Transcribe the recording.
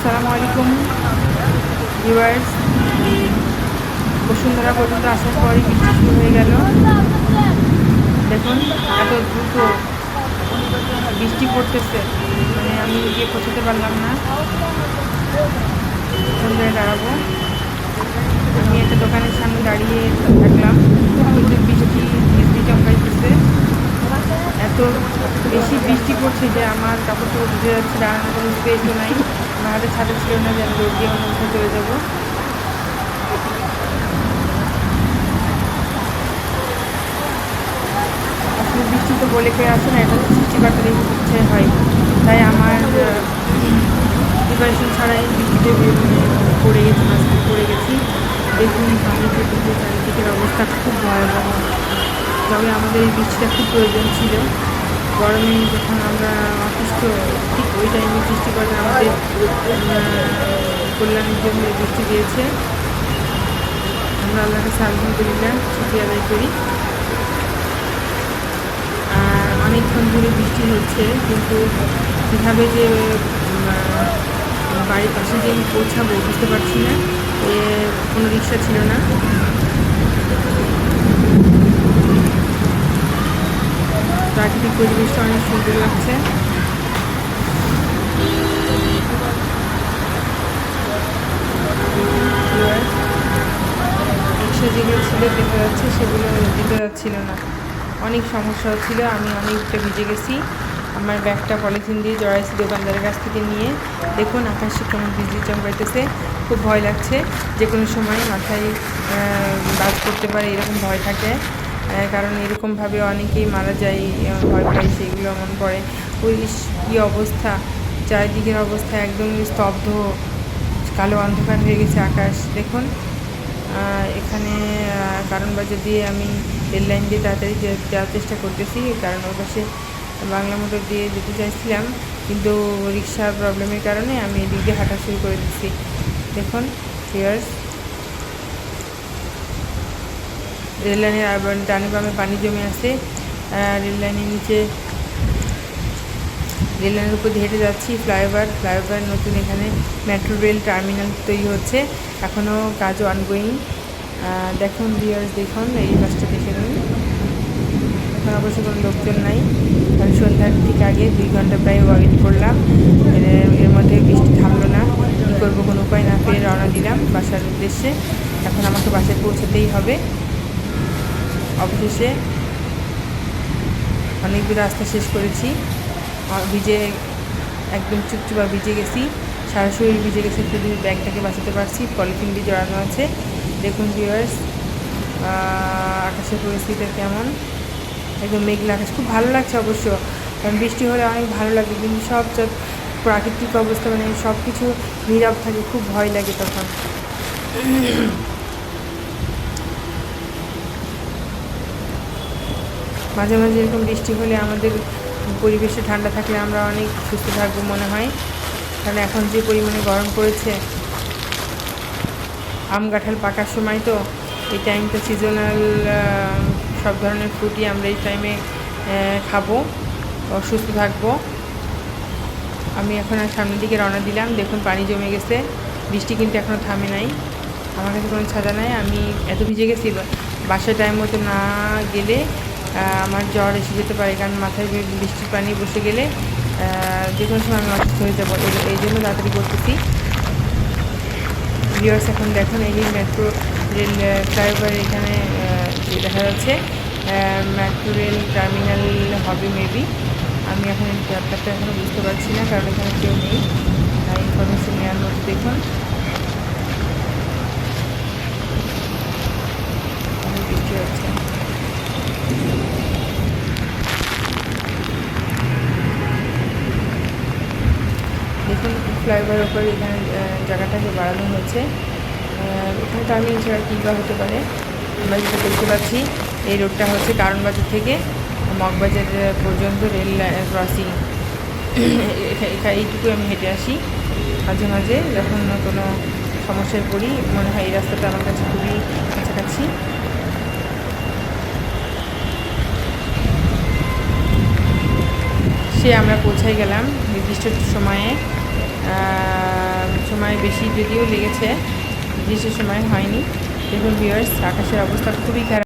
আসসালামু আলাইকুম ভিউয়ার্স বসুন্ধরা পর্যন্ত আসার পরই বৃষ্টি শুরু হয়ে গেল। দেখুন, এত দ্রুত বৃষ্টি পড়তেছে। মানে আমি গিয়ে পৌঁছতে পারলাম না। কোন জায়গায় দাঁড়াবো। আমি একটা দোকানের সামনে দাঁড়িয়ে থাকলাম। বৃষ্টি বৃষ্টি চমকাইতেছে। এত বেশি বৃষ্টি পড়ছে যে আমার কাপড় চোপড় যাচ্ছে, দাঁড়ানোর কোনো স্পেসও নাই। আমার হাতে ছাতা ছিল না যে আমি দৌড় দিয়ে অন্য কোথাও চলে যাব। আসলে বৃষ্টি তো বলে কে আসে না, এটা তো সৃষ্টিকর্তা দেখে ইচ্ছে হয়। তাই আমার প্রিপারেশন ছাড়াই বৃষ্টিতে পড়ে গেছি, মাঝখানে পড়ে গেছি। দেখুন পানিতে কিন্তু চারিদিকের অবস্থা খুব ভয়াবহ। তবে আমাদের এই বৃষ্টিটা খুব প্রয়োজন ছিল। গরমে যখন আমরা অসুস্থ টাইমে আমাদের কল্যাণের জন্য বৃষ্টি দিয়েছে। আমরা আল্লাহকে আলহামদুলিল্লাহ ছুটি আদায় করি। অনেকক্ষণ ধরে বৃষ্টি হচ্ছে, কিন্তু কীভাবে যে বাড়ির পাশে যে আমি পৌঁছাবো বুঝতে পারছি না। এ কোনো রিক্সা ছিল না। প্রাকৃতিক পরিবেশটা অনেক সুন্দর লাগছে। রিক্সা যেগুলো ছিল দেখা যাচ্ছে, সেগুলো দিতে যাচ্ছিল না। অনেক সমস্যা হচ্ছিল আমি অনেকটা ভিজে গেছি। আমার ব্যাগটা পলিথিন দিয়ে জড়াইছি দোকানদারের কাছ থেকে নিয়ে। দেখুন, আকাশে কেমন বিজলি চমকাইতেছে, খুব ভয় লাগছে। যে কোনো সময় মাথায় বাজ করতে পারে, এরকম ভয় থাকে। কারণ এরকমভাবে অনেকেই মারা যায় ভয় পায় সেইগুলো মন পড়ে ইস- কী অবস্থা? চারিদিকের অবস্থা একদম স্তব্ধ। কালো অন্ধকার হয়ে গেছে আকাশ, দেখুন। এখানে কারণ বাজার দিয়ে আমি রেল লাইন দিয়ে তাড়াতাড়ি যাওয়ার চেষ্টা করতেছি কারণ ওর পাশে বাংলা মোটর দিয়ে যেতে চাইছিলাম কিন্তু রিক্সার প্রবলেমের কারণে আমি এদিক দিয়ে হাঁটা শুরু করে দিচ্ছি দেখুন ফিয়ার্স রেল লাইনের ডানে বামে পানি জমে আছে। আহ, রেল লাইনের নিচে রেল লাইনের উপর হেঁটে যাচ্ছি ফ্লাইওভার। ফ্লাইওভার নতুন এখানে মেট্রো রেল টার্মিনাল তৈরি হচ্ছে। এখনও কাজও অনগোয়িং দেখুন ভিউয়ার্স দেখুন, এই বাসটা দেখে নিন। এখন অবশ্য কোনো লোকজন নাই। কারণ সন্ধ্যার ঠিক আগে দুই ঘণ্টা প্রায় ওয়েট করলাম। এর মধ্যে বৃষ্টি থামলো না। কী করব, কোনো উপায় না পেয়ে রওনা দিলাম বাসার উদ্দেশ্যে। এখন আমাকে বাসায় পৌঁছতেই হবে। অবশেষে অনেক দূর রাস্তা শেষ করেছি। ভিজে একদম চুপচুপা ভিজে গেছি। সারা শরীর ভিজে গেছে, শুধু ব্যাগটাকে বাঁচাতে পারছি। পলিথিন দিয়ে জড়ানো আছে। দেখুন ভিউয়ার্স আকাশের পরিস্থিতি কেমন? একদম মেঘলা আকাশ, খুব ভালো লাগছে অবশ্য। কারণ বৃষ্টি হলে অনেক ভালো লাগে, কিন্তু সব প্রাকৃতিক অবস্থা মানে সব কিছু নীরব থাকে, খুব ভয় লাগে তখন। মাঝে মাঝে এরকম বৃষ্টি হলে আমাদের পরিবেশে ঠান্ডা থাকলে আমরা অনেক সুস্থ থাকব মনে হয়। কারণ এখন যে পরিমাণে গরম পড়েছে আম কাঁঠাল পাকার সময় তো এই টাইমটা সিজনাল সব ধরনের ফ্রুটই আমরা এই টাইমে খাব, অসুস্থ থাকব। আমি এখন আর সামনের দিকে রওনা দিলাম। দেখুন পানি জমে গেছে। বৃষ্টি কিন্তু এখনও থামে নাই। আমার কাছে কোনো ছাদা নাই। আমি এত ভিজে গেছি বাসায় টাইম মতো না গেলে আমার জ্বর এসে যেতে পারে, কারণ মাথায় বৃষ্টির পানি বসে গেলে যে কোনো সময় আমি অসুস্থ হয়ে যাব। এই জন্য তাড়াতাড়ি করতেছি। ভিউয়ার্স, এখন দেখুন এই মেট্রো রেল ফ্লাইওভার এখানে দেখা যাচ্ছে। মেট্রো রেল টার্মিনাল হবে মেবি আমি এখন ব্যাপারটা এখনও বুঝতে পারছি না, কারণ এখানে কেউ নেই। ইনফরমেশন নেওয়ার মতো দেখুন। দেখুন ফ্লাইওভার ওপর এখানে জায়গাটাকে বাড়ানো হয়েছে। এখানে টার্মিনাল ছাড়া কী বা হতে পারে? আমরা যেটা দেখতে পাচ্ছি, এই রোডটা হচ্ছে কারণবাজার থেকে মগবাজার পর্যন্ত রেল ক্রসিং এইটুকু আমি হেঁটে আসি। মাঝে মাঝে যখন কোনো সমস্যায় পড়ি, মনে হয় এই রাস্তাটা আমার কাছে খুবই কাছাকাছি। সে আমরা পৌঁছাই গেলাম নির্দিষ্ট সময়ে। সময় বেশি যদিও লেগেছে গ্রীষ্মের সময় হয়নি। দেখুন ভিউয়ার্স আকাশের অবস্থা খুবই খারাপ।